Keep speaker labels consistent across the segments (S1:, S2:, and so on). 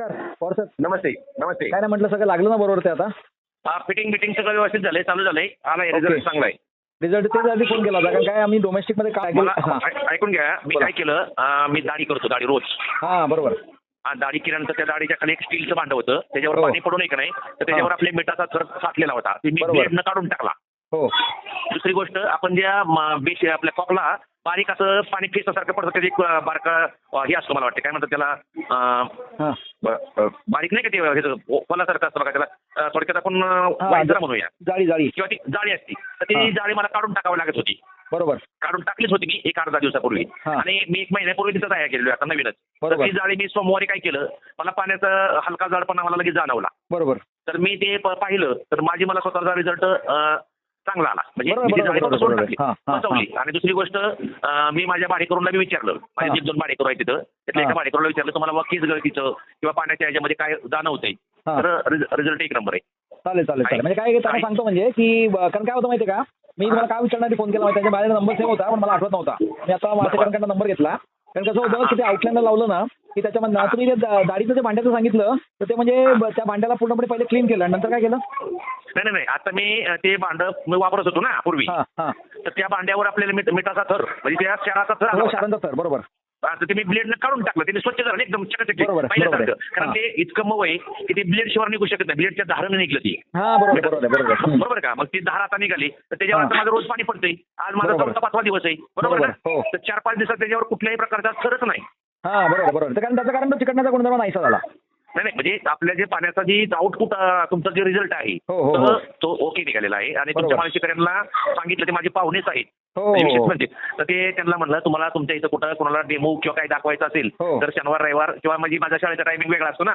S1: नमस्कार. पवार साहेब.
S2: नमस्ते नमस्ते.
S1: काय नाही म्हटलं सगळं लागलं ना बरोबर ते आता?
S2: हा फिटिंग बिटिंग सगळं व्यवस्थित झालंय चालू झालंय.
S1: ओके.
S2: रिझल्ट चांगला आहे.
S1: रिझल्ट त्यासाठी फोन केला होता कारण काय आम्ही डोमेस्टिकमध्ये काय
S2: मला
S1: हा.
S2: ऐ- ऐकून घ्या मी
S1: बोला.
S2: काय केलं अं, मी दाढी करतो दाढी रोज.
S1: हा बरोबर.
S2: हा, दाढी केल्यानंतर त्या दाढीच्या खाली एक स्टीलचं भांडं होतं त्याच्यावर
S1: हो.
S2: पाणी पडू नये का नाही तर त्याच्यावर आपल्या मिठाचा थर साचलेला होता. ते मी
S1: बरोबर.
S2: ब्लेडनं काढून टाकला.
S1: हो.
S2: दुसरी गोष्ट आपण ज्या म- बेस आपल्या कॉकला बारीक असं पाणी फेसासारखं पडतं त्याची बारका हे असतं मला वाटतं. काय म्हणतात त्याला बारीक नाही का ते फलासारखं असतं बघा त्याला थोडक्यात आपण वायझरा म्हणूया.
S1: जाळी जाळी.
S2: किंवा ती जाळी असती. तर ती. जाळी मला काढून टाकावी लागत होती.
S1: बरोबर.
S2: काढून टाकलीच होती मी एक अर्धा दिवसापूर्वी. आणि मी एक महिन्यापूर्वी तिथं तयार केलेली आता नवीनच. तर. ती जाळी मी सोमवारी काय केलं मला पाण्याचा हलका जाडपणा मला लगेच जाणवला.
S1: बरोबर.
S2: तर मी ते पाहिलं तर माझी मला स्वतःचा रिझल्ट चांगला आला. म्हणजे मी बसवली आणि दुसरी गोष्ट मी माझ्या भाडेकरूंना बी विचारलं. माझे. जे दोन भाडेकरू आहेत तिथं त्यातल्या. एका भाडेकरूला विचारलं तुम्हाला वा केस गळतीचं किंवा पाण्याच्या ह्याच्यामध्ये काय जाणवतंय. तर रिझल्ट एक नंबर आहे.
S1: चालेल चालेल चालेल. म्हणजे काय त्यांना
S2: आहे.
S1: सांगतो म्हणजे की कारण काय होतं माहितीये का? मी तुम्हाला काय विचारणार फोन केला माहिती माझ्या नंबर सेव्ह होता पण मला आठवत नव्हता. मी आता माझ्याकडे नंबर घेतला. कारण कसं होतं की ते आउटलाईनला लावलं ना की त्याच्यामध्ये दा- दाढीचं जे भांड्याचं सांगितलं तर ते म्हणजे त्या भांड्याला पूर्णपणे पहिले क्लीन केलं. नंतर काय केलं?
S2: नाही नाही नाही. आता मी ते भांड मी वापरत होतो ना पूर्वी.
S1: हा हा.
S2: तर त्या भांड्यावर आपल्याला मीठ- मिठाचा थर म्हणजे त्या क्षाराचा थर आला
S1: हो सर बरोबर.
S2: आता ते मी ब्लेडनं काढून टाकलं त्याने स्वच्छ झालं एकदम
S1: आहे.
S2: कारण. ते इतकं मऊ आहे की ते ब्लेड शिवाय निघू शकत नाही. ब्लेडच्या धारानं निघलं ती.
S1: हा बरोबर
S2: का? मग ती धार आता निघाली. तर त्याच्यावर. आता माझं रोज पाणी पडतंय. आज माझा. चौथा पाचवा दिवस आहे. बरोबर ना?
S1: हो.
S2: तर चार पाच दिवसात त्याच्यावर कुठल्याही प्रकारचा थरच नाही.
S1: हा बरोबर बरोबर कारण त्याचं कारण चिकटण्याचा गुणधर्म नाहीसा झाला
S2: नाही नाही. म्हणजे आपल्या जे पाण्याचा जी आउटपुट तुमचा जे रिझल्ट आहे
S1: हो, हो,
S2: तो ओके निघालेला आहे. आणि. तुमच्या मानसिकऱ्यांना सांगितलं ते माझे पाहुणेच आहेत.
S1: हो, हो.
S2: तर ते त्यांना म्हणलं तुम्हाला तुमच्या इथं कुठं कोणाला डेमो किंवा काही दाखवायचं असेल
S1: हो.
S2: तर शनिवार रविवार किंवा म्हणजे माझ्या शाळेचा टायमिंग वेगळा असतो ना.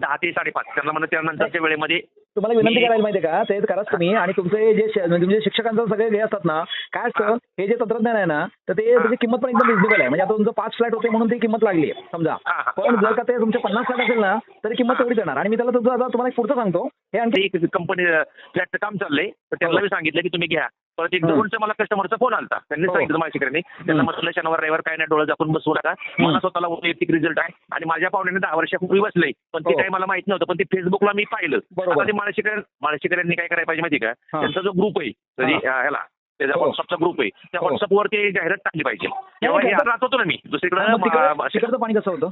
S2: दहा ते साडेपाच. त्यांना म्हणलं त्यानंतरच्या वेळेमध्ये
S1: तुम्हाला विनंती करायला माहितीये का? ते कराच तुम्ही. आणि तुमचे जे म्हणजे तुमचे शिक्षकांचं सगळे हे असतात ना काय असतं हे. जे तंत्रज्ञान आहे ना तर ते त्याची किंमत पण एकदम रिजनेबल आहे. म्हणजे आता तुमचं पाच फ्लॅट होते म्हणून ती किंमत लागली आहे समजा.
S2: हा, हा.
S1: पण जर का ते तुमचे पन्नास फ्लॅट असेल ना तरी किंमत तेवढीच येणार. आणि मी त्याला तुझं आता तुम्हाला एक पुढचं सांगतो. हे आणखी
S2: कंपनी फ्लॅटचं काम चाललंय. तर त्यांना मी सांगितलं की तुम्ही घ्या. परत एक
S1: हं.
S2: जवळचा मला कस्टमरचा फोन आलता त्यांनी
S1: हो.
S2: सांगितलं माझ्याकडे त्यांना म्हटलं शनिवार रविवार काय नाही डोळं झाकून बसवू नका मला स्वतःला वैयक्तिक रिझल्ट आहे आणि माझ्या पाहुण्याने दहा वर्षापूर्वी बसलंय पण ते
S1: हो.
S2: काही मला माहीत नव्हतं पण ते फेसबुकला मी पाहिलं
S1: बरोबर.
S2: आता ते माळशिकर माळशिकरांनी काय करायला पाहिजे माहिती का
S1: हा.
S2: त्यांचा जो ग्रुप आहे ह्याला त्याचा
S1: हो.
S2: व्हॉट्सअपचा ग्रुप आहे त्या
S1: हो.
S2: व्हॉट्सअपवर ते जाहिरात टाकली पाहिजे तेव्हा हे राहत होतो ना मी दुसरीकडे
S1: पाणी कसं होतं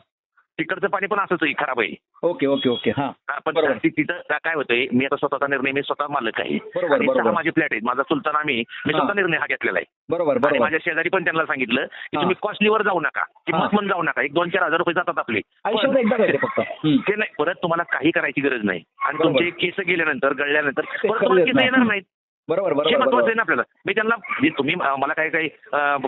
S2: तिकडचं पाणी पण असंच आहे खराब आहे
S1: ओके ओके ओके हा
S2: हा, पण
S1: बरोबर.
S2: ति- तिथं का- काय होतंय मी आता स्वतःचा निर्णय मी स्वतः मालक आहे
S1: बरोबर,
S2: आणि
S1: बरोबर.
S2: सहा माझे फ्लॅट आहेत माझा सुलतान आम्ही मी
S1: हा.
S2: स्वतः निर्णय हा घेतलेला आहे
S1: बरोबर
S2: आणि
S1: बरोबर
S2: माझ्या शेजारी पण त्यांना सांगितलं की
S1: हा.
S2: तुम्ही कॉस्टलीवर जाऊ नका
S1: हा.
S2: किंमत पण जाऊ नका एक दोन चार हजार रुपये जातात आपले
S1: आयुष्यात
S2: पण
S1: एकदा पाहिजे फक्त हम्म.
S2: ते नाही परत तुम्हाला काही करायची गरज नाही आणि
S1: बरोबर.
S2: तुमचे केस गेल्यानंतर गळल्यानंतर परत तुम्हाला केस
S1: नाही.
S2: येणार नाहीत
S1: बरोबर
S2: हे
S1: बरोबर
S2: महत्वाचं आहे ना आपल्याला मी त्यांना मी तुम्ही मला काही काही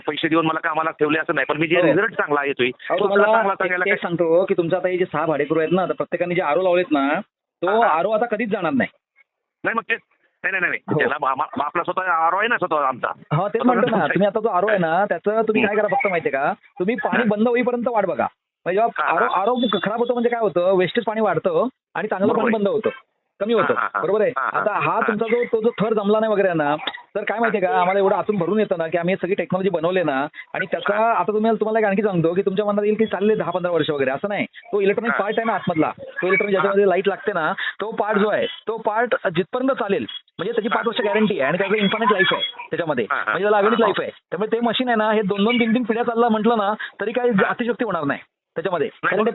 S2: पैसे देऊन मला कामाला ठेवले असं नाही पण मी जे
S1: हो.
S2: रिझल्ट चांगला येतोय काय
S1: सांगतो की तुमचं आता हे जे सहा भाडेकरू आहेत ना प्रत्येकाने जे आरो लावलेत ना तो
S2: हा.
S1: आरो आता कधीच जाणार नाही
S2: नाही मग नाही नाही नाही
S1: हो.
S2: त्याला आपला स्वतः आरो आहे ना स्वतः आमचा
S1: हा तेच म्हणतो ना तुम्ही आता जो आरो आहे ना त्याचं तुम्ही काय करा फक्त माहितीये का तुम्ही पाणी बंद होईपर्यंत वाट बघा म्हणजे
S2: हा,
S1: आरो
S2: हा.
S1: आरो खराब होतं म्हणजे काय होतं वेस्टेज पाणी वाढतं आणि चांगलं पाणी. बंद होतं कमी होतं. बरोबर आहे. आता हा. तुमचा जो तो जो थर जमला नाही वगैरे ना तर काय माहितीये का आम्हाला एवढं आतून भरून येतं ना की आम्ही सगळी टेक्नॉलॉजी बनवले ना आणि त्याचा आता तुम्ही तुम्हाला एक आणखी सांगतो की तुमच्या मनात येईल की चालले दहा पंधरा वर्ष वगैरे असं नाही तो इलेक्ट्रॉनिक. पार्ट आहे ना आतमधला तो इलेक्ट्रॉनिक ज्याच्यामध्ये लाइट लागते ना तो पार्ट जो आहे तो पार्ट जिथपर्यंत चालेल म्हणजे त्याची पाच वर्ष गॅरंटी आहे आणि त्याचं इन्फानिट लाईफ आहे त्याच्यामध्ये. म्हणजे त्याला अगणित लाईफ आहे त्यामुळे ते मशीन आहे ना हे दोन दोन तीन तीन पिढ्या चालला म्हटलं ना तरी काही अतिशक्ती होणार नाही त्याच्यामध्ये. कारण ते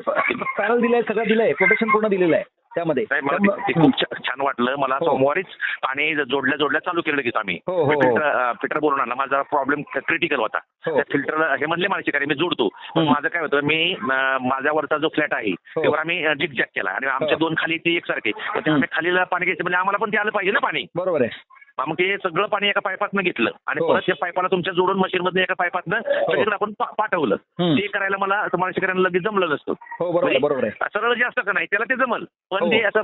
S1: पॅनल दिलंय सगळं दिलंय प्रोटेक्शन पूर्ण दिलेलं आहे त्यामध्ये
S2: मला ते- खूप छान वाटलं मला
S1: हो.
S2: सोमवारीच पाणी जोडल्या जोडल्या चालू केलं लगेच आम्ही
S1: हो, हो.
S2: फिल्टर फिल्टर बोलून आणला माझा प्रॉब्लेम क्रिटिकल होता. त्या फिल्टर हे म्हणले मला मी जोडतो पण. माझं काय होतं मी माझ्यावरचा जो फ्लॅट आहे. त्यावर आम्ही जिग जॅक केला आणि आमच्या. दोन खाली ते एकसारखे. आम्ही खालीला पाणी घ्यायचं म्हणजे आम्हाला पण ते आलं पाहिजे ना पाणी
S1: बरोबर आहे
S2: मग ते सगळं पाणी एका पाईपातनं घेतलं आणि. परत त्या पाईपाला तुमच्या जोडून मशीन मध्ये एका पाईपातनं सगळीकडे आपण पाठवलं. ते करायला मला तुम्हाला शिकाऱ्यांना लगेच जमलं नसतं म्हणजे सरळ जे असतं का नाही त्याला ते जमल पण
S1: हो.
S2: ते असं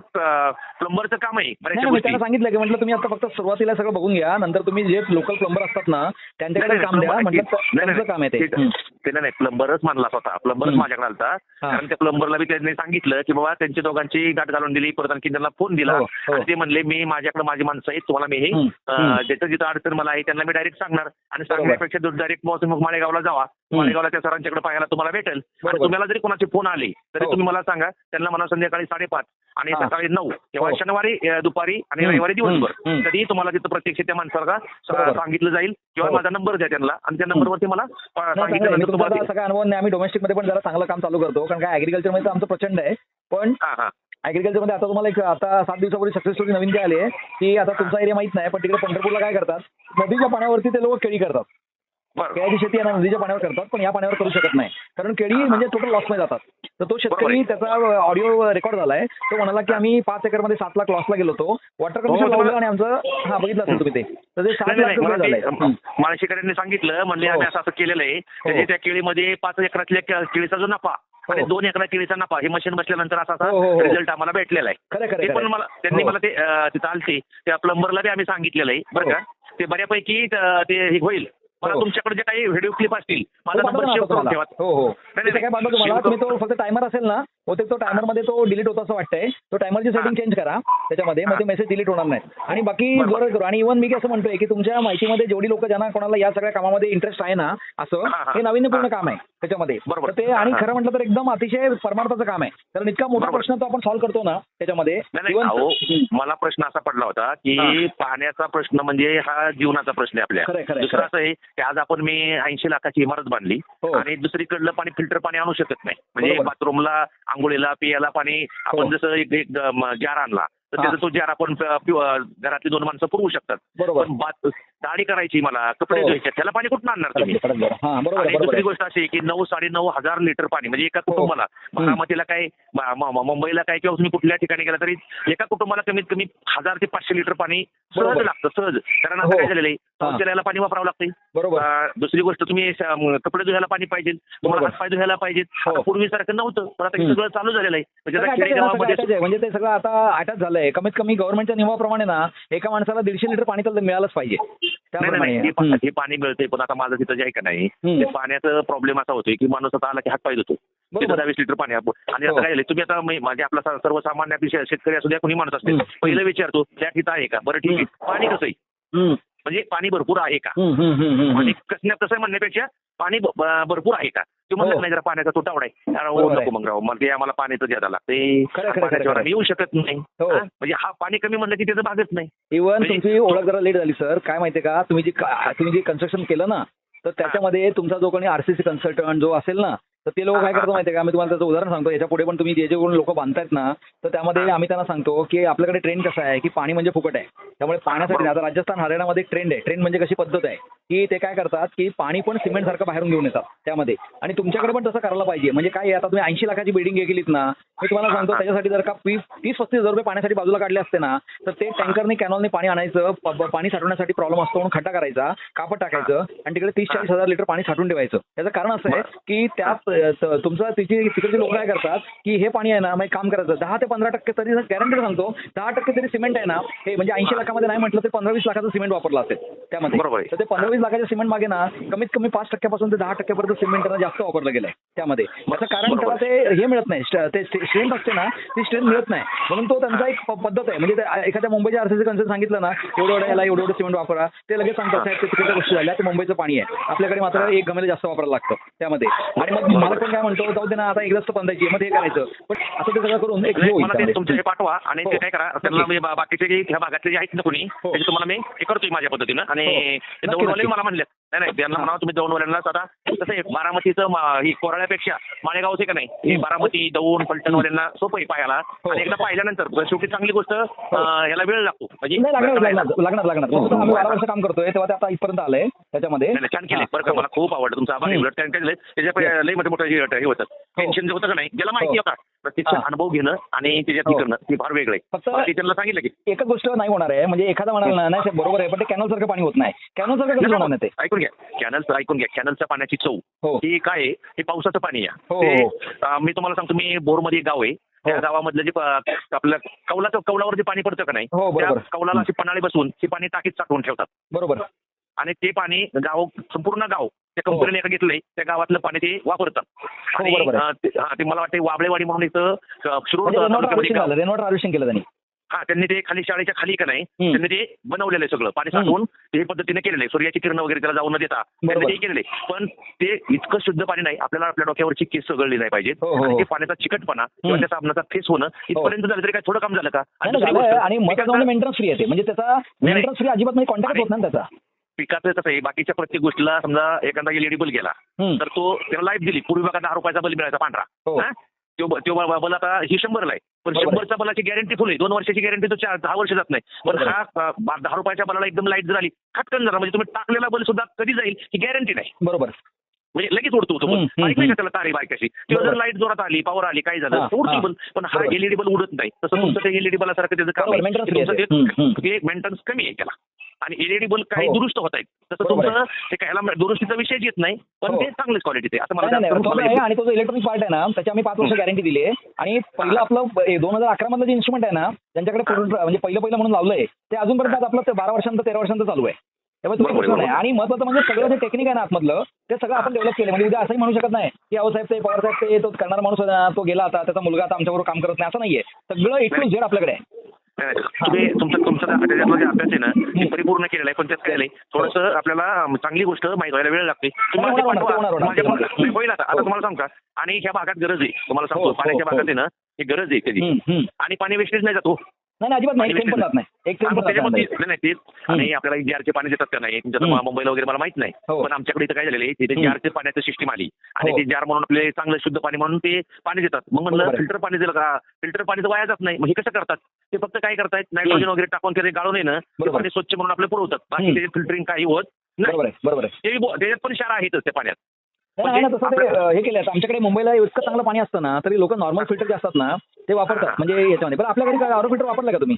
S2: प्लंबरचं काम आहे
S1: मी त्यांना सांगितलं की म्हटलं तुम्ही आता फक्त सुरुवातीला सगळं बघून घ्या नंतर तुम्ही जे लोकल प्लंबर असतात ना त्यांच्याकडे काम द्या म्हटलं
S2: नाही,
S1: काम आहे ते.
S2: नाही प्लंबरच मानला स्वतः. प्लंबरच. माझ्याकडे आलता.
S1: हा.
S2: कारण त्या प्लंबरला बी त्यांनी सांगितलं की बाबा त्यांची दोघांची गाठ घालून दिली परत आणखी त्यांना फोन दिला.
S1: हो, हो.
S2: ते म्हणले मी माझ्याकडे माझी माणसं आहेत तुम्हाला मी हे ज्याचं जिथं अडचण मला आहे त्यांना मी डायरेक्ट सांगणार. आणि सांगण्यापेक्षा डायरेक्ट तुम्ही माळेगावला जावा. माळेगावला त्या सरांच्याकडे पाहायला तुम्हाला भेटेल. तुम्हाला जरी कोणाचे फोन आले तरी
S1: हो.
S2: तुम्ही मला सांगा. त्यांना मला संध्याकाळी साडेपाच. आणि. सकाळी नऊ किंवा
S1: हो.
S2: शनिवारी दुपारी आणि. रविवारी दिवसभर. कधी तुम्हाला तिथं प्रत्यक्ष त्या माणसाला. सांगितलं जाईल किंवा
S1: हो.
S2: माझा नंबर द्या त्यांना आणि त्या नंबरवरती मला सांगितलं
S1: अनुभव नाही आम्ही डोमेस्टिकमध्ये पण जरा चांगलं काम चालू करतो कारण काय ऍग्रिकल्चरमध्ये तर आमचं प्रचंड आहे पण ऍग्रिकल्चरमध्ये आता तुम्हाला एक आता सात दिवसापूर्वी सक्सेस स्टोरी नवीन काय आली आहे की आता तुमचा एरिया माहीत नाही पण तिकडे पंढरपूरला काय करतात नदीच्या पाण्यावरती ते लोक केळी करतात केळ्याची शेती ना नदीच्या पाण्यावर करतात पण या पाण्यावर करू शकत नाही. कारण केळी म्हणजे टोटल लॉसमध्ये जातात. तर तो शेतकरी त्याचा ऑडिओ रेकॉर्ड झालाय. तो म्हणाला की आम्ही पाच एकरमध्ये सात लाख लॉसला गेलो होतो. वॉटर कमिशन
S2: हो,
S1: लावलं आणि आमचं हा बघितलं असेल तुम्ही ते. तर ते सात
S2: नाही,
S1: लाख
S2: नाही,
S1: रुपये
S2: मला ते,
S1: झालंय. हं.
S2: माळशेकरांनी सांगितलं म्हणले
S1: हो.
S2: आम्ही असं असं केलेलं आहे. त्याच्या त्या केळीमध्ये पाच एकरातल्या केळीचा जो नफा आणि
S1: हो.
S2: दोन एकरा केळीचा नफा हे मशीन बसल्यानंतर असा
S1: हो, हो, हो.
S2: असा रिझल्ट आम्हाला भेटलेला आहे. ते पण. मला त्यांनी
S1: हो.
S2: मला ते आलते. त्या प्लंबरला बी आम्ही सांगितलेलं आहे बरं
S1: हो.
S2: का ते बऱ्यापैकी ते हे होईल. मला
S1: हो.
S2: तुमच्याकडे जे काही व्हिडिओ क्लिप असतील माझा
S1: पाठवतो
S2: नंबर सेव्ह करून. ठेवा
S1: हो हो
S2: नाही,
S1: काय पाठवतो तुम्हाला तो फक्त टायमर असेल ना होते तो टायमरमध्ये तो डिलीट होतो असं वाटतंय तो टायमरची सेटिंग चेंज करा त्याच्यामध्ये मग ते मेसेज डिलीट होणार नाही आणि बाकी. जोरात करू आणि इव्हन मी असं म्हणतोय की तुमच्या माहितीमध्ये जेवढी लोक ज्यांना कोणाला या सगळ्या कामामध्ये इंटरेस्ट आहे ना असं
S2: हा,
S1: नाविन्यपूर्ण. काम आहे त्याच्यामध्ये
S2: बरोबर.
S1: ते आणि. खरं म्हटलं तर एकदम अतिशय परमार्थाचं काम आहे कारण इतका मोठा. प्रश्न तो आपण सॉल्व्ह करतो ना त्याच्यामध्ये.
S2: मला प्रश्न असा पडला होता की. पाण्याचा प्रश्न म्हणजे हा जीवनाचा प्रश्न आहे आपल्या दुसरं. असं आहे की आज आपण मी ऐंशी लाखाची इमारत बांधली
S1: हो.
S2: आणि दुसरीकडलं पाणी फिल्टर पाणी आणू शकत नाही म्हणजे. बाथरूमला आंघोळीला पियाला पाणी
S1: हो.
S2: आपण जसं एक एक अं, जार आणला तर
S1: हा.
S2: त्याचा तो जार आपण घरातली दोन माणसं पुरवू शकतात पण दाढी करायची मला कपडे
S1: हो.
S2: धुवायचे त्याला पाणी कुठून आणणार तुम्ही.
S1: हा
S2: आणि दुसरी. गोष्ट अशी की नऊ साडे नऊ हजार लिटर पाणी म्हणजे एका
S1: हो.
S2: कुटुंबाला बारामतीला काय मुंबईला काय किंवा तुम्ही कुठल्या ठिकाणी गेला तरी एका कुटुंबाला कमीत कमी हजार ते पाचशे लिटर पाणी सहज. लागतं सहज कारण
S1: हो.
S2: आता काय झालेलं आहे
S1: हा.
S2: शौचालयाला पाणी वापरावं लागतंय
S1: बरोबर
S2: दुसरी गोष्ट तुम्ही कपडे धुवायला पाणी पाहिजे तुम्हाला. हातपाय धुवायला पाहिजे
S1: हो.
S2: पूर्वीसारखं नव्हतं पण आता हे. सगळं चालू झालेलं आहे म्हणजे
S1: सगळं
S2: आता
S1: attach आहे attach आहे. म्हणजे कमीत कमी गव्हर्नमेंटच्या नियमाप्रमाणे ना एका माणसाला दीडशे लिटर पाणी तर मिळालंच पाहिजे त्याप्रमाणे
S2: हे पा-. हे पाणी मिळतंय पण आता माझं तिथं जे आहे का नाही
S1: हम्म.
S2: ते पाण्याचा प्रॉब्लेम असा होतोय की माणूस आता आला की हात तिथं
S1: बरोबर.
S2: दहावीस लिटर पाणी आणि
S1: हो.
S2: आता काय झालं तुम्ही आता मी- माझे आपला स- सर्वसामान्य आपली शे- शेतकरी असू द्या कोणी माणूस असते
S1: हम्म.
S2: पहिलं विचारतो त्या तिथं आहे का बरं ठीक आहे पाणी कसं आहे
S1: हम्म,
S2: म्हणजे पाणी भरपूर आहे का
S1: हम्म, हम्म, हम्म, हम्म.
S2: म्हणजे कसं कसं म्हणण्यापेक्षा पाणी भरपूर आहे का ते म्हणलं
S1: हो.
S2: नाही जरा पाण्याचा तुटवडा आहे. हो,
S1: आहे.
S2: नको मग राव मला ते आम्हाला पाणी तर द्यायला लागते
S1: खरं, खरं,
S2: पाण्याच्यावर. आम्ही येऊ शकत नाही.
S1: हो.
S2: म्हणजे हा पाणी कमी म्हणलं की त्याचं भागच नाही.
S1: इव्हन
S2: म्हणजे-
S1: तुमची ओळख जरा लेट झाली सर. काय माहितीये का? तुम्ही जी तुम्ही जे कन्स्ट्रक्शन केलं ना तर त्याच्यामध्ये तुमचा जो कोणी आरसीसी कन्सल्टंट जो असेल ना तर ते लोक काय करतात माहितीये का? मी तुम्हाला त्याचं उदाहरण सांगतो. याच्यापुढे पण तुम्ही जे जे कोण लोक बांधतायत ना तर त्यामध्ये आम्ही त्यांना सांगतो की आपल्याकडे ट्रेंड कसा आहे की पाणी म्हणजे फुकट आहे. त्यामुळे पाण्यासाठी आता राजस्थान हरियाणामध्ये एक ट्रेंड आहे. ट्रेंड म्हणजे कशी पद्धत आहे? की ते काय करतात की पाणी पण सिमेंट सारखं बाहेरून घेऊन येतात त्यामध्ये. आणि तुमच्याकडे पण तसं करायला पाहिजे. म्हणजे काय आता तुम्ही ऐंशी लाखाची बिल्डिंग केलीत ना मी तुम्हाला सांगतो त्याच्यासाठी जर का तीस पस्तीस हजार रुपये पाण्यासाठी बाजूला काढले असते ना तर ते टँकरने कॅनॉलने पाणी आणायचं पाणी साठवण्यासाठी प्रॉब्लेम असतो म्हणून खड्डा करायचा कापड टाकायचं आणि तिकडे तीस चाळीस हजार लिटर पाणी साठवून ठेवायचं. त्याचं कारण असं आहे की त्यात अ, त- तुमचं तिची तिकडचे लोक काय करतात की हे पाणी आहे ना एक काम करायचं. दहा ते पंधरा टक्के तरी गॅरंटी सांगतो दहा टक्के तरी सिमेंट आहे ना हे म्हणजे ऐंशी लाखामध्ये नाही म्हटलं तर पंधरा वीस लाखाचं सिमेंट वापरलं असेल त्यामध्ये.
S2: बरोबर आहे.
S1: तर ते पंधरा वीस लाखाच्या सिमेंट मागे ना कमीत कमी पाच टक्क्यापासून ते दहा टक्क्यापर्यंत सिमेंट ना जास्त वापरलं गेलंय त्यामध्ये. त्याचं कारण त्याला
S2: बरोबर.
S1: ते हे मिळत नाही स्ट- ते स्ट्रेंथ असते ना ती स्ट्रेंथ मिळत नाही. म्हणून तो त्यांचा एक प- पद्धत आहे. म्हणजे ते एखाद्या मुंबईच्या आरसीसी कन्सर्न सांगितलं ना एवढं एवढं याला एवढं एवढं सिमेंट वापरा. ते लगेच सांगतात साहेब ते तिकडच्या गोष्टी झाल्या ते मुंबईचं पाणी आहे. आपल्याकडे मात्र एक गमेला जास्त वापरायला लागतं त्यामध्ये. आणि मग मला पण काय म्हणतो जाऊ दे ना आता एकदाच बांधायची मग हे करायचं पण असं ते सगळं करून एक
S2: ते. तुमचं हे पाठवा आणि
S1: हो.
S2: ते काय करा त्यांना. मी बा- बाकीचे जे ह्या भागातले जे आहेत ना कोणी
S1: हो.
S2: त्याचे तुम्हाला मी हे करतोय माझ्या पद्धतीनं आणि
S1: हो. नक्की, नक्की.
S2: मला म्हणले नाही नाही त्यांना म्हणा तुम्ही दौंडवाल्यांना आता. कसं आहे बारामतीचं ही कोराळ्यापेक्षा माळेगावचे का नाही? हे
S1: हं.
S2: बारामती दौंड पलटणवाल्यांना सोपं आहे पाहायला.
S1: हो.
S2: आणि एकदा पाहिल्यानंतर शेवटी चांगली गोष्ट अं, ह्याला वेळ लागतो. म्हणजे
S1: लागणार लागणार
S2: हो,
S1: आम्ही
S2: हो.
S1: बारा वर्ष काम करतोय तेव्हा ते आता इथपर्यंत आलंय त्याच्यामध्ये.
S2: छान केले
S1: हा,
S2: बरं का
S1: हो.
S2: मला खूप आवडलं तुमचं आभार.
S1: हं.
S2: त्याच्या लई मोठं मोठं हे हे होतं. टेन्शन जे होतं का नाही? गेला माहिती
S1: हो.
S2: होता. प्रत्यक्ष
S1: हा.
S2: अनुभव घेणं आणि त्याच्यात हे
S1: हो.
S2: करणं हे फार वेगळं आहे.
S1: फक्त-
S2: त्यांना सांगितलं की.
S1: एकच गोष्ट नाही होणार आहे. म्हणजे एखादा म्हणाल नाही बरोबर आहे पण ते कॅनल सारखं पाणी होत नाही. कॅनल सारखं होणार नाही ते?
S2: ऐकून घ्या कॅनल ऐकून घ्या. कॅनलच्या पाण्याची चव.
S1: हो.
S2: ही काय आहे. हे पावसाचं पाणी आहे.
S1: हो, हो.
S2: मी तुम्हाला सांगतो मी बोरमध्ये गाव आहे. त्या. गावामधलं जे आपलं कौलाचं कौलावर जे पाणी पडतं का नाही त्या. कौलाला अशी पन्हाळी बसून ते पाणी टाकीत साठवून ठेवतात.
S1: बरोबर.
S2: आणि ते पाणी गाव संपूर्ण गाव त्या. कंपनीने एका घेतलंय त्या गावातलं पाणी ते वापरतात. ते मला वाटतं वाबळेवाडी म्हणून इथं
S1: रेनवॉटर हार्वेस्टिंग केलं त्यांनी.
S2: हा त्यांनी ते खाली शाळेच्या खाली का नाही. त्यांनी ते बनवलेलं आहे सगळं पाणी. साठवून ते पद्धतीने केलेलं आहे सूर्याची किरण वगैरे त्याला जाऊन न देता त्यांनी. ते केलेलं आहे पण ते इतकं शुद्ध पाणी नाही आपल्याला आपल्या डोक्यावरची केस सगळली नाही पाहिजे
S1: हो, हो,
S2: आणि
S1: हो.
S2: ते पाण्याचा चिकटपणा किंवा त्या साबणाचा फेस होणं इथपर्यंत झालं तरी काय थोडं काम झालं का आणि
S1: नाही, आणि मेंटेनन्स फ्री येते म्हणजे त्याचा
S2: नाही.
S1: मेंटेनन्स फ्री अजिबात म्हणजे कॉन्टॅक्ट
S2: आणि-
S1: होत नाही ना त्याचा
S2: पिकाचं कसं आहे बाकीच्या प्रत्येक गोष्टीला समजा एखादा एलईडी बल्ब गेला. तर तो त्याला लाइट दिली पूर्वी बघा दहा रुपयाचा बल्ब मिळायचा पांढरा
S1: हो.
S2: हा? तो तो ब- बल्ब आता ही शंभरला आहे पण. शंभरच्या बलाची गॅरंटी फुल आहे दोन वर्षाची गॅरंटी तो चार दहा वर्ष जात नाही पण हा दहा रुपयाच्या बलाला एकदम लाइट झाली खटकन झाला म्हणजे तुम्ही टाकलेला बल्ब सुद्धा कधी जाईल ही गॅरंटी नाही
S1: बरोबर
S2: म्हणजे लगेच उडतो तो नाही का. त्याला तारी बारीक अशी किंवा जर. लाइट जोरात आली पॉवर आली काय झालं उडतो. बल्ब पण हा. एलईडी बल्ब उडत नाही तसं. तुमचं ते एलईडी बलासारखं त्याचं काम आहे
S1: maintenance
S2: की तुमचं
S1: free
S2: ते-
S1: आहे ते. हम्म, हम्म.
S2: ते मेंटेनन्स कमी आहे त्याला आणि एलईडी बल्ब काही
S1: हो.
S2: दुरुस्त होत आहेत. तसं तुमचं ते काय ह्याला दुरुस्तीचा विषयच येत नाही पण
S1: हो.
S2: ते चांगलीच क्वालिटीचे असं मला
S1: आणि तो जो इलेक्ट्रॉनिक पार्ट आहे ना त्याची आम्ही पाच वर्ष गॅरंटी दिली आहे. आणि पहिलं आपलं दोन हजार अकरा मधलं जे इन्स्ट्रुमेंट आहे ना त्यांच्याकडे म्हणजे पहिलं पहिलं म्हणून लावलंय ते अजूनपर्यंत आपलं ते बारा वर्षांचं तेरा वर्षांचं चालू आहे. त्यामुळे. आणि महत्वाचं म्हणजे सगळं जे टेक्निक आहे ना आतमधलं ते सगळं आपण डेव्हलप केलं म्हणजे उद्या असंही म्हणू शकत नाही की अहो साहेब ते पवार साहेब ते तो करणारा माणूस तो गेला आता त्याचा मुलगा आता आमच्याबरोबर काम करत नाही असं नाहीये. सगळं ए टू झेड आपल्याकडे आहे.
S2: तुम्ही तुमचं तुमचा त्या- त्याच्यातला जे अभ्यास आहे ना ते परिपूर्ण केलेला आहे पण त्यात काय झालंय थोडंसं आपल्याला चांगली गोष्ट माहीत व्हायला वेळ लागते तुम्हाला. नाही, होईल आता आता तुम्हाला सांगू का आणि ह्या भागात गरज आहे तुम्हाला
S1: हो,
S2: सांगतो
S1: हो,
S2: पाण्याच्या
S1: हो.
S2: भागात आहे ना ही गरज आहे कधी. आणि पाणी वेस्टेज नाही जातो
S1: नाही अजिबात नाही. पण जात नाही. एक पण जात
S2: तेच आणि आपल्याला जारचे पाणी देतात का नाही? तुमच्या. मुंबईला वगैरे मला माहीत नाही.
S1: हो.
S2: पण आमच्याकडे इथं काय झालेलं आहे तिथे. जारचे पाण्याचं सिस्टीम आली. आणि
S1: हो.
S2: ते जार म्हणून आपले चांगलं शुद्ध पाणी म्हणून ते पाणी देतात. मग म्हणलं. फिल्टर पाणी दिलं का? फिल्टर पाणी तर वाया जात नाही. मग हे कसं करतात? ते फक्त काय करतायत नायट्रोजन वगैरे टाकून ते गाळून येणं. पाणी स्वच्छ म्हणून आपले पुरवतात. बाकी. त्याचे फिल्टरिंग काही होत नाही.
S1: बरोबर आहे बरोबर आहे.
S2: ते त्याच्यात पण शाळा आहेतच त्या पाण्यात. म्हणजे
S1: हे केलं आमच्याकडे मुंबईला इतकं चांगलं पाणी असतं ना तरी लोक नॉर्मल फिल्टर जे असतात ना ते वापरतात. म्हणजे याच्यामध्ये. पण आपल्या घरी आरो फिल्टर वापरलं का तुम्ही?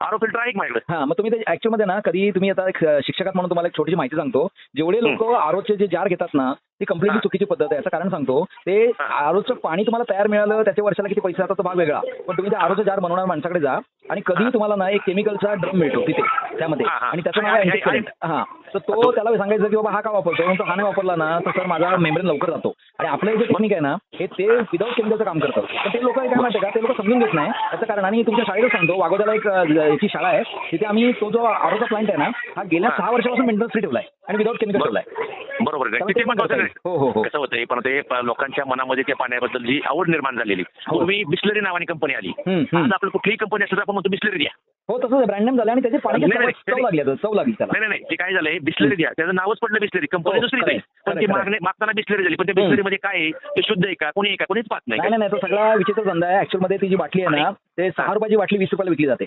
S2: आरो फिल्टर आहे माझ्याकडे.
S1: हा मग तुम्ही ते ऍक्च्युअलमध्ये ना कधी तुम्ही आता एक शिक्षकात म्हणून तुम्हाला एक छोटीशी माहिती सांगतो. जेवढे लोक आरोचे जे जार घेतात ना ती कम्प्लिटली. चुकीची पद्धत आहे. याचं कारण सांगतो ते. आरोचं पाणी तुम्हाला तयार मिळालं त्याच्या वर्षाला किती पैसे जातात तो भाग वेगळा. पण तुम्ही त्या आरोचं जार बनवणार माणसाकडे जा. आणि कधी तुम्हाला ना एक केमिकलचा ड्रम मिळतो तिथे. त्यामध्ये. आणि त्याचं नाव
S2: आहे,
S1: आहे
S2: आहे.
S1: हा. तर तो त्याला सांगायचं की बाबा हा का वापरतो तो हा नाही वापरला ना तर सर माझा मेम्ब्रेन लवकर जातो. आणि आपलं जे टेक्निक आहे ना हे ते विदाऊट केमिकलचं काम करतं. पण ते लोक काय माहिती का ते लोक समजून घेत नाही. त्याचं कारण आणि तुमच्या शाळेला सांगतो वागोद्याला एक याची शाळा आहे तिथे आम्ही तो जो आरोचा प्लांट आहे ना हा गेल्या सहा वर्षापासून मेंटेनन्स फ्री ठेवलाय आणि विदाऊट केमिकल ठेवलाय.
S2: बरोबर आहे पण
S1: पण
S2: कसं
S1: येईल. हो, हो, हो.
S2: कसं होतंय पण ते लोकांच्या मनामध्ये त्या पाण्याबद्दल जी आवड निर्माण झालेली
S1: हो.
S2: पूर्वी बिस्लरी नावाने कंपनी आली. आज आपलं कुठलीही कंपनी असेल तर आपण म्हणतो बिस्लरी द्या.
S1: हो तसंच ब्रँड नेम झालं आणि त्याची पाण्याची
S2: नाही, नाही, नाही. नाही नाही ते काय झालंय? बिस्लरी द्या. त्याचं नावच पडलं बिस्लरी. कंपनी
S1: हो,
S2: आहे.
S1: correct,
S2: पण ती मागणे मागताना बिस्लरी झाली. पण त्या. बिस्लरीमध्ये काय आहे? ते शुद्ध आहे का? कोणी आहे का? कोणीच पाहत नाही.
S1: नाही नाही नाही. तो सगळा विचित्र धंदा आहे. ऍक्च्युअलमध्ये ती जी बाटली आहे ना ते सहा रुपयाची बाटली वीस रुपयाला विकली जाते.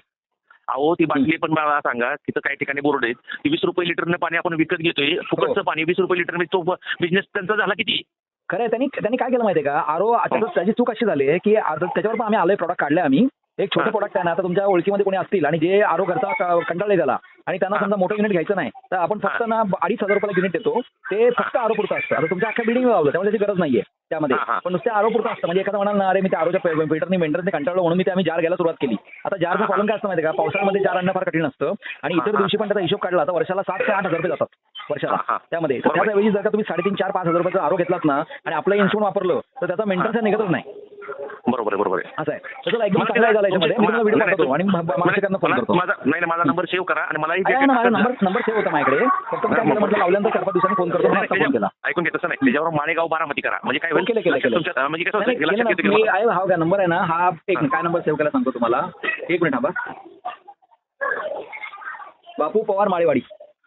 S2: अहो ती बाटली पण मला सांगा तिथं काही ठिकाणी बोर्ड आहेत. ती वीस रुपये लिटरनं पाणी आपण विकत घेतोय. फुकटचं
S1: हो.
S2: पाणी वीस रुपये लिटर तो बिझनेस त्यांचा झाला किती?
S1: खरं त्यांनी त्यांनी काय केलं माहितीये का? आरो त्याचं- चूक अशी झाली आहे की त्याच्यावर पण आम्ही आलोय प्रॉडक्ट काढले आम्ही. एक छोटे. प्रोडक्ट आहे ना आता तुमच्या ओळखीमध्ये कोणी असतील आणि जे आरो करता क- कंटाळले त्याला. आणि त्यांना. समजा मोठं युनिट घ्यायचं नाही तर आपण फक्त. ना अडीच हजार रुपयाला युनिट देतो ते फक्त आरो पुरतं असतं आता तुमच्या अख्ख्या बिल्डिंग लावलं त्यामुळे त्याची गरज नाहीये त्यामध्ये. पण नुसते आरो पुरतं असतं म्हणजे एखादा म्हणाल ना अरे मी त्या आरोच्या फिल्टरनी मेंटेनन्सने कंटाळलो म्हणून मी ते आम्ही जार घ्यायला सुरुवात केली आता जारचं. प्रॉब्लेम काय असतं माहिती का पावसाळ्यामध्ये जार आणणं फार कठीण असतं आणि इतर. दिवशी पण त्याचा हिशोब काढला तर वर्षाला सात ते आठ हजार रुपये जातात वर्षाला. त्यामध्ये. त्याच्याऐवजी जर का तुम्ही साडेतीन चार पाच हजार रुपयाचा आरो घेतलात ना आणि आपलं इन्स्ट्रुमेंट वापरलं तर त्याचा मेंटेनन्स निघतच नाही
S2: बरोबर बरोबर आहे.
S1: असं आहे. एकदम
S2: मला
S1: झाला याच्यामध्ये. मी व्हिडिओ पाठवतो आणि फोन
S2: मला-
S1: करतो.
S2: माझा नाही नाही, माझा नंबर सेव्ह करा आणि मलाही
S1: माझा नंबर नंबर सेव्ह होता माझ्याकडे. फक्त मी काय केलं म्हटलं लावल्यानंतर चार पाच दिवसांनी फोन करतो म्हणून
S2: नाही,
S1: आता फोन केला.
S2: त्याच्या- ऐकून घे तसं नाही. त्याच्यावर मालेगाव बारामती करा. म्हणजे काय
S1: हो, केलं, केलं, केलं.
S2: तुमच्या म्हणजे कसं की मला-
S1: आहे हा काय नंबर आहे ना. हा एक काय नंबर सेव्ह करायला सांगतो तुम्हाला? एक मिनिट थांबा बापू पवार माळेवाडी.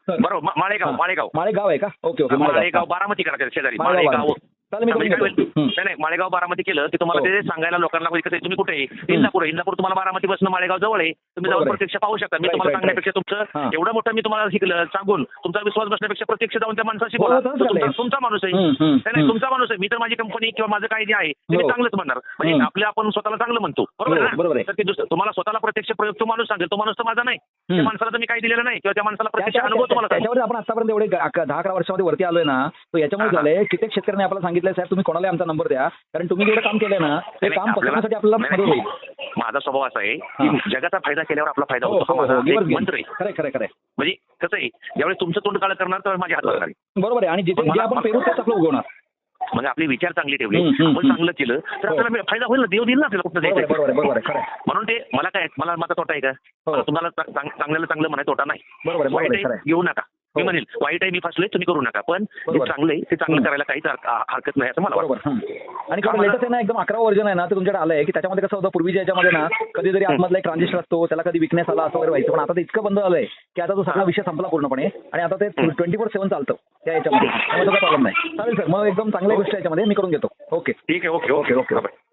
S2: बरोबर माळेगाव
S1: हा.
S2: माळेगाव.
S1: माळेगाव आहे का? Okay okay
S2: Malegaon
S1: Malegaon.
S2: Baramati करा शेजारी.
S1: माळेगाव
S2: काय. होईल?
S1: हं.
S2: नाही नाही माळेगाव बारामती केलं की तुम्हाला
S1: हो.
S2: ते सांगायला लोकांना म्हणजे कसं आहे, तुम्ही कुठे आहे इंदापूर आहे. इंदापूर तुम्हाला बारामती बसणं माळेगाव जवळ आहे तुम्ही जाऊन
S1: बरोबर आहे.
S2: प्रत्यक्ष पाहू शकता मी
S1: Right,
S2: तुम्हाला
S1: right,
S2: सांगण्यापेक्षा
S1: हां.
S2: तुमचं एवढं मोठं मी तुम्हाला शिकलं सांगून तुमचा विश्वास बसण्यापेक्षा प्रत्यक्ष जाऊन त्या माणसाशी
S1: हो,
S2: बोला
S1: तसंच
S2: तो तुमचा
S1: झालंय.
S2: तुमचा माणूस आहे
S1: हं, हं,
S2: नाही, नाही
S1: हं.
S2: तुमचा माणूस आहे मी तर माझी कंपनी किंवा माझं काय जे आहे ते मी
S1: हो.
S2: चांगलंच म्हणणार म्हणजे
S1: हं.
S2: आपल्या आपण स्वतःला चांगलं म्हणतो बरोबर
S1: हो,
S2: आहे ना?
S1: बरोबर आहे.
S2: तर ते दुसरं तुम्हाला स्वतःला प्रत्यक्ष प्रयोग तो माणूस सांगेल तो माणूस तर माझा नाही त्या. माणसाला तर मी काही दिलेलं नाही किंवा त्या माणसाला प्रत्यक्ष अनुभव तुम्हाला.
S1: त्याच्यावर आपण आतापर्यंत एवढे दहा अकरा वर्षामध्ये वरती आलोय ना तो याच्यामुळे. झालंय कित्येक शेतकऱ्यांनी आपल्याला सांगितलं साहेब तुम्ही कोणाला आमचा नंबर द्या कारण तुम्ही जेवढं काम केलंय ना ते काम पसरवण्यासाठी आपल्याला मदत. होईल
S2: माझा स्वभाव असा आहे. की जगाचा फायदा केल्यावर आपला फायदा होतो
S1: हो
S2: हा
S1: हो.
S2: मंत्र आहे
S1: खरंय खरंय
S2: म्हणजे कसं आहे ज्यावेळी तुमचं तोंड काळं करणार तर माझी हात लागणार आहे.
S1: बरोबर आहे आणि जिथे आपण पेरू तेच आपलं उगवणार
S2: म्हणजे आपले विचार चांगले ठेवले आपण चांगलं केलं तर
S1: हो.
S2: आपल्याला फायदा होईल ना देव देईल ना आपल्याला कुठं द्यायचं. म्हणून ते मला काय मला माझा तोटा आहे का
S1: हो.
S2: तुम्हाला चांगल्याला चांगलं म्हणायचं तोटा नाही वाईट. घेऊ नका मी
S1: हो.
S2: म्हणेल वाईट आहे मी फसलोय तुम्ही करू नका. पण जे. चांगलं आहे ते चांगलं. करायला काहीच हर- हरकत नाही असं मला
S1: बरोबर.
S2: वाटतं.
S1: आणि एकदम अकरा वर्जन आहे ना ते तुमच्याकडे आलंय की त्याच्यामध्ये कसं होतं पूर्वीच्या याच्यामध्ये ना कधीतरी आतमधला एक ट्रान्झिस्टर असतो त्याला कधी विकनेस आला असं वगैरे व्हायचं पण आता ते इतकं बंद झालंय की आता तो सगळा विषय संपला पूर्णपणे. आणि आता ते ट्वेंटी फोर सेव्हन चालतं त्या याच्यामध्ये प्रॉब्लेम नाही. चालेल सर मग एकदम चांगल्या गोष्टी आहे याच्यामध्ये मी करून घेतो. ओके.
S2: ठीक आहे ओके
S1: ओके, ओके.
S2: बाय